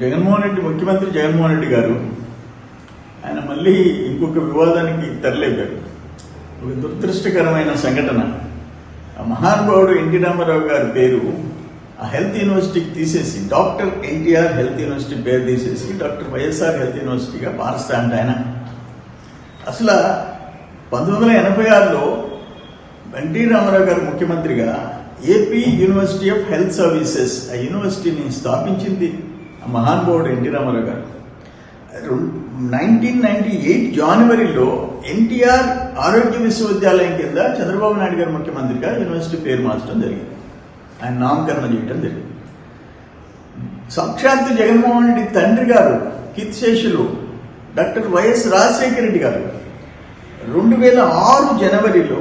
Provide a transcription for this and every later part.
జగన్మోహన్ రెడ్డి ముఖ్యమంత్రి జగన్మోహన్ రెడ్డి గారు ఆయన మళ్ళీ ఇంకొక వివాదానికి తెరలేపారు. ఒక దురదృష్టకరమైన సంఘటన. ఆ మహానుభావుడు ఎన్టీ రామారావు గారి పేరు ఆ హెల్త్ యూనివర్సిటీకి తీసేసి డాక్టర్ ఎన్టీఆర్ హెల్త్ యూనివర్సిటీ పేరు తీసేసి డాక్టర్ వైఎస్ఆర్ హెల్త్ యూనివర్సిటీగా మారుస్తా అంటే ఆయన. అసలు పంతొమ్మిది వందల ఎనభై ఆరులో ఎన్టీ రామారావు గారు ముఖ్యమంత్రిగా AP university of health services ఆ యూనివర్సిటీని స్థాపించింది మహానుభావుడు ఎన్టీ రామారావు గారు. నైన్టీన్ నైన్టీ ఎయిట్ జనవరిలో ఎన్టీఆర్ ఆరోగ్య విశ్వవిద్యాలయం కింద చంద్రబాబు నాయుడు గారు ముఖ్యమంత్రిగా యూనివర్సిటీ పేరు మార్చడం జరిగింది. ఆయన నామకరణ చేయడం జరిగింది. సాక్షాత్తు జగన్మోహన్ రెడ్డి తండ్రి గారు కిత్శేషులు డాక్టర్ వైఎస్ రాజశేఖర రెడ్డి గారు. రెండు వేల ఆరు జనవరిలో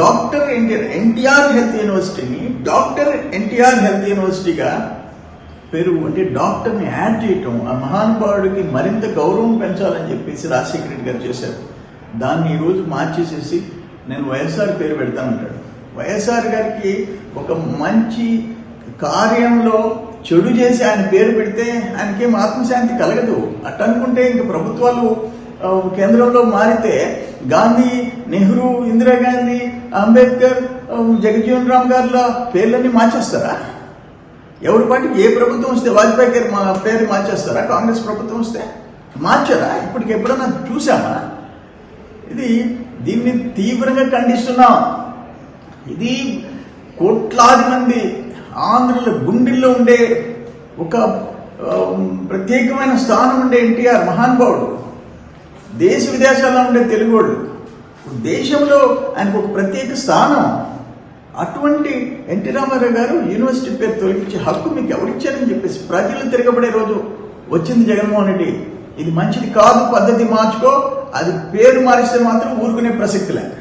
డాక్టర్ ఎన్టీఆర్ ఎన్టీఆర్ హెల్త్ యూనివర్సిటీని డాక్టర్ ఎన్టీఆర్ హెల్త్ యూనివర్సిటీగా పేరు అంటే డాక్టర్ని యాడ్ చేయటం ఆ మహానుభావుడికి మరింత గౌరవం పెంచాలని చెప్పేసి రాజశేఖర రెడ్డి గారు చేశారు. దాన్ని ఈరోజు మార్చేసేసి నేను వైఎస్ఆర్ పేరు పెడతానంటాడు వైఎస్ఆర్ గారికి ఒక మంచి కార్యంలో చెడు చేసి ఆయన పేరు పెడితే ఆయనకేం ఆత్మశాంతి కలగదు. అట్ట అనుకుంటే ఇంక ప్రభుత్వాలు కేంద్రంలో మారితే గాంధీ నెహ్రూ ఇందిరాగాంధీ అంబేద్కర్ జగజ్జీవన్ రామ్ గారుల పేర్లన్నీ మార్చేస్తారా? ఎవరి పార్టీకి ఏ ప్రభుత్వం వస్తే వాజ్పేయి గారు మా పేరు మార్చేస్తారా? కాంగ్రెస్ ప్రభుత్వం వస్తే మార్చారా? ఇప్పటికి ఎప్పుడన్నా చూసామా? ఇది దీన్ని తీవ్రంగా ఖండిస్తున్నాం. ఇది కోట్లాది మంది ఆంధ్రుల గుండెల్లో ఉండే ఒక ప్రత్యేకమైన స్థానం ఉండే ఎన్టీఆర్ మహానుభావుడు. దేశ విదేశాల్లో ఉండే తెలుగోళ్ళు. దేశంలో ఆయనకు ఒక ప్రత్యేక స్థానం. అటువంటి ఎన్టీ రామారావు గారు యూనివర్సిటీ పేరు తొలగించే హక్కు మీకు ఎవరిచ్చారని చెప్పేసి ప్రజలు తిరగబడే రోజు వచ్చింది జగన్మోహన్ రెడ్డి. ఇది మంచిది కాదు పద్ధతి మార్చుకో. అది పేరు మారిస్తే మాత్రం ఊరుకునే ప్రసక్తి లేదు.